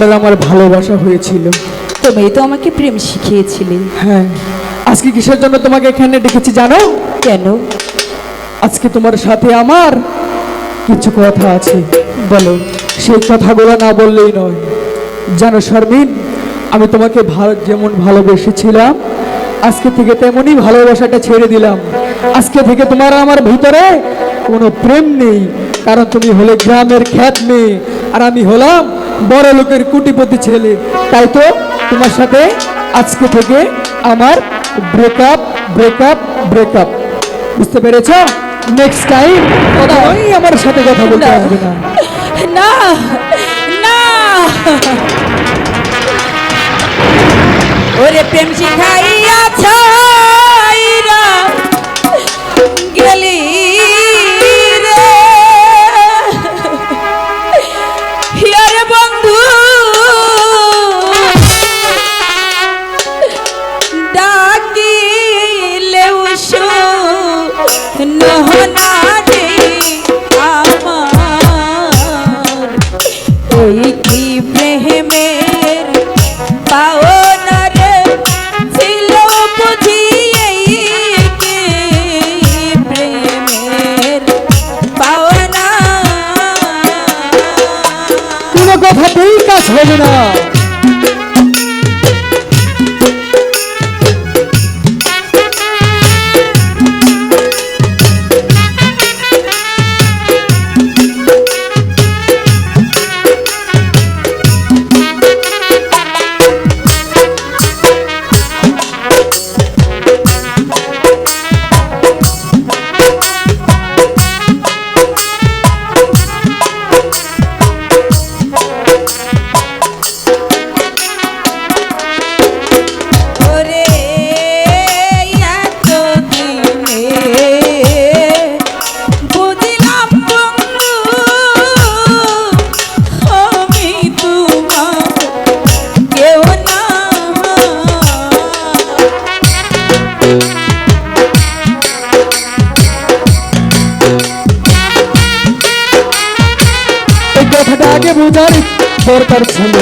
তাহলে আমার ভালোবাসা হয়েছিল। তুমি তো আমাকে প্রেম শিখিয়েছিলে। হ্যাঁ। আজকে কিসের জন্য তোমাকে এখানে ডেকেছি জানো? কেন? আজকে তোমার সাথে আমার কিছু কথা আছে। বলো সেই কথাগুলো না বললেই নয়। জানো শারমিন আমি তোমাকে ভালো যেমন ভালোবেসেছিলাম আজকে থেকে তেমনই ভালোবাসাটা ছেড়ে দিলাম। আজকে থেকে তোমার আমার ভিতরে কোনো প্রেম নেই কারণ তুমি হলে গ্রামের খ্যাত মেয়ে আর আমি হলাম বড় লোকের কুটিপতি ছেলে। তাই তো তোমার সাথে আজকে থেকে আমার ব্রেকআপ ব্রেকআপ ব্রেকআপ বুঝতে পেরেছ? নেক্সট টাইম কখনোই আমার সাথে কথা বলতে। আসবে না। না না। ওরে প্রেম শিখাইয়াছ। কাজ হবে না। দরকার ছিল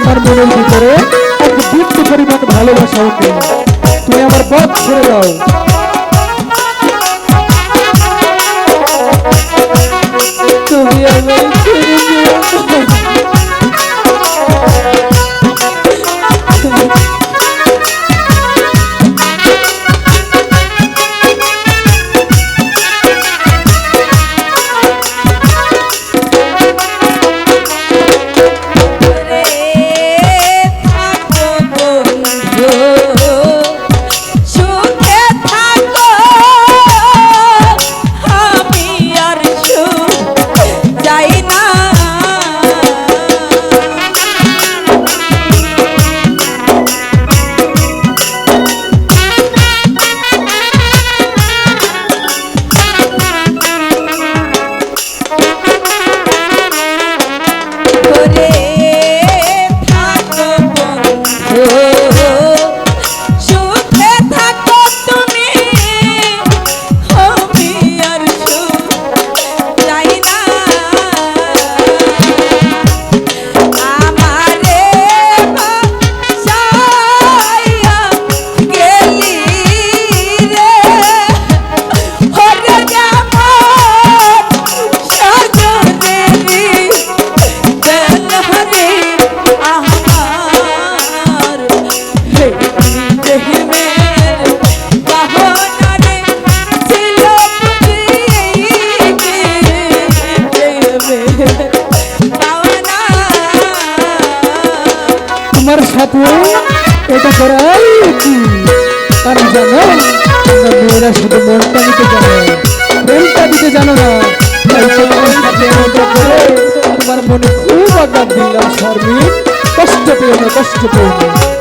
আমার মনের ভিতরে এক বিন্দু পরিমাণ তুমি আমার পথ ছেড়ে দাও। তোমার সাথে? এটা করাই উচিত কারণ জানো, তোমরা মেয়েরা শুধু মনটা নিতে জানো, প্রেমটা দিতে জানো না। তোমার মনে খুব আঘাত দিলাম, শর্মিন। কষ্ট পেয়ে না, কষ্ট পেয়ে না।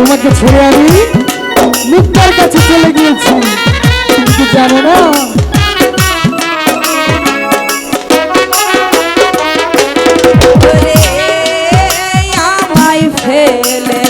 তোমাকে ছেড়ে আমি মুক্তার কাছে চলে গিয়েছি। কিন্তু জানো না ফেলে